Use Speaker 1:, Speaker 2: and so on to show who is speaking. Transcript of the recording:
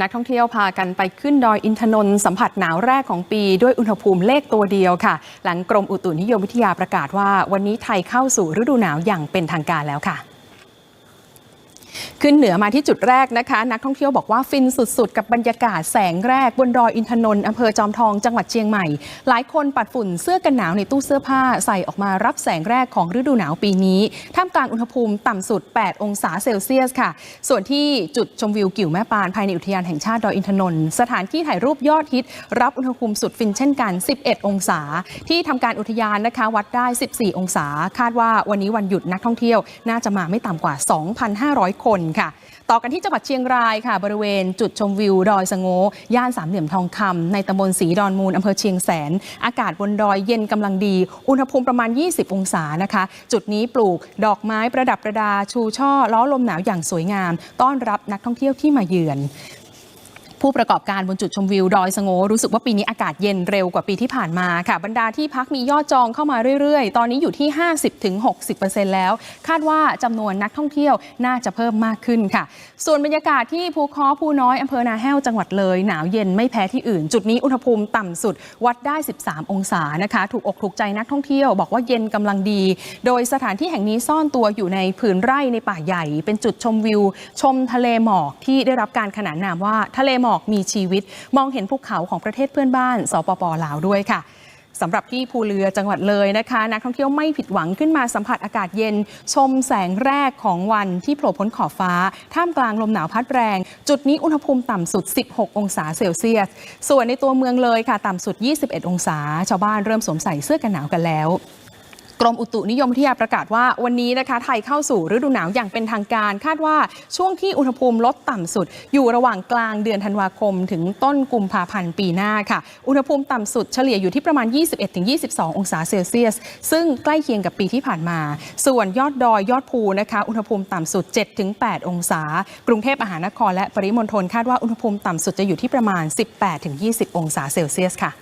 Speaker 1: นักท่องเที่ยวพากันไปขึ้นดอยอินทนนท์สัมผัสหนาวแรกของปีด้วยอุณหภูมิเลขตัวเดียวค่ะ หลังกรมอุตุนิยมวิทยาประกาศว่า วันนี้ไทยเข้าสู่ฤดูหนาวอย่างเป็นทางการแล้วค่ะ ขึ้นเหนือมาที่จุดแรกนะคะ นักท่องเที่ยวบอกว่าฟินสุดๆ กับบรรยากาศแสงแรก บนดอยอินทนนท์อำเภอจอมทองจังหวัดเชียงใหม่ หลายคนปัดฝุ่นเสื้อกันหนาวในตู้เสื้อผ้าใส่ออกมารับแสงแรกของฤดูหนาวปีนี้ท่ามกลางอุณหภูมิต่ำสุด 8 องศาเซลเซียสค่ะ ส่วนที่จุดชมวิวกิ่วแม่ปานภายในอุทยานแห่งชาติดอยอินทนนท์สถานที่ถ่ายรูปยอดฮิต รับอุณหภูมิสุดฟินเช่นกัน 11 องศา ที่ทำการอุทยานนะคะวัดได้ 14 องศา คาดว่าวันนี้วันหยุดนักท่องเที่ยว น่าจะมาไม่ต่ำกว่า 2,500 คนค่ะ ต่อกันที่จังหวัดเชียงรายค่ะ บริเวณจุดชมวิวดอยสงโงย่านสามเหลี่ยมทองคำในตำบลสีดอนมูลอำเภอเชียงแสน อากาศบนดอยเย็นกำลังดี อุณหภูมิประมาณ 20 องศานะคะ จุดนี้ปลูกดอกไม้ประดับประดาชูช่อล้อลมหนาวอย่างสวยงาม ต้อนรับนักท่องเที่ยวที่มาเยือน ผู้ประกอบการบนจุดชมวิวดอยสะโงรู้สึกว่าปีนี้อากาศเย็นเร็วกว่าปีที่ผ่านมาค่ะ บรรดาที่พักมียอดจองเข้ามาเรื่อยๆ ตอนนี้อยู่ที่ 50-60%แล้ว คาดว่าจำนวนนักท่องเที่ยวน่าจะเพิ่มมากขึ้นค่ะ ส่วนบรรยากาศที่ภูค้อภูน้อยอำเภอนาแห้วจังหวัดเลย หนาวเย็นไม่แพ้ที่อื่น จุดนี้อุณหภูมิต่ำสุดวัดได้ 13 องศานะคะ ถูกอกถูกใจนักท่องเที่ยว บอกว่าเย็นกำลังดี โดยสถานที่แห่งนี้ซ่อนตัวอยู่ในผืนไร่ในป่าใหญ่ เป็นจุดชมวิว ชมทะเลหมอกที่ได้รับการขนานนามว่าทะเลหมอกมีชีวิต มองเห็นภูเขาของประเทศเพื่อนบ้าน สปปลาวด้วยค่ะสำหรับที่ภูเรือจังหวัดเลยนะคะนักท่องเที่ยวไม่ผิดหวังขึ้นมาสัมผัสอากาศเย็น ชมแสงแรกของวันที่โผล่พ้นขอบฟ้า ท่ามกลางลมหนาวพัดแรง จุดนี้อุณหภูมิต่ำสุด 16 องศาเซลเซียส ส่วนในตัวเมืองเลยค่ะ ต่ำสุด 21 องศา ชาวบ้านเริ่มสวมใส่เสื้อกันหนาวกันแล้ว กรมอุตุนิยมวิทยาประกาศว่าวันนี้นะคะ ไทยเข้าสู่ฤดูหนาวอย่างเป็นทางการ คาดว่าช่วงที่อุณหภูมิลดต่ำสุด อยู่ระหว่างกลางเดือนธันวาคม ถึงต้นกุมภาพันธ์ปีหน้าค่ะ อุณหภูมิต่ำสุดเฉลี่ยอยู่ที่ประมาณ 21-22 องศาเซลเซียส ซึ่งใกล้เคียงกับปีที่ผ่านมา ส่วนยอดดอยยอดภูนะคะอุณหภูมิต่ำสุด 7-8 องศา กรุงเทพมหานครและปริมณฑลคาดว่าอุณหภูมิต่ำสุดจะอยู่ที่ประมาณ 18-20 องศาเซลเซียสค่ะ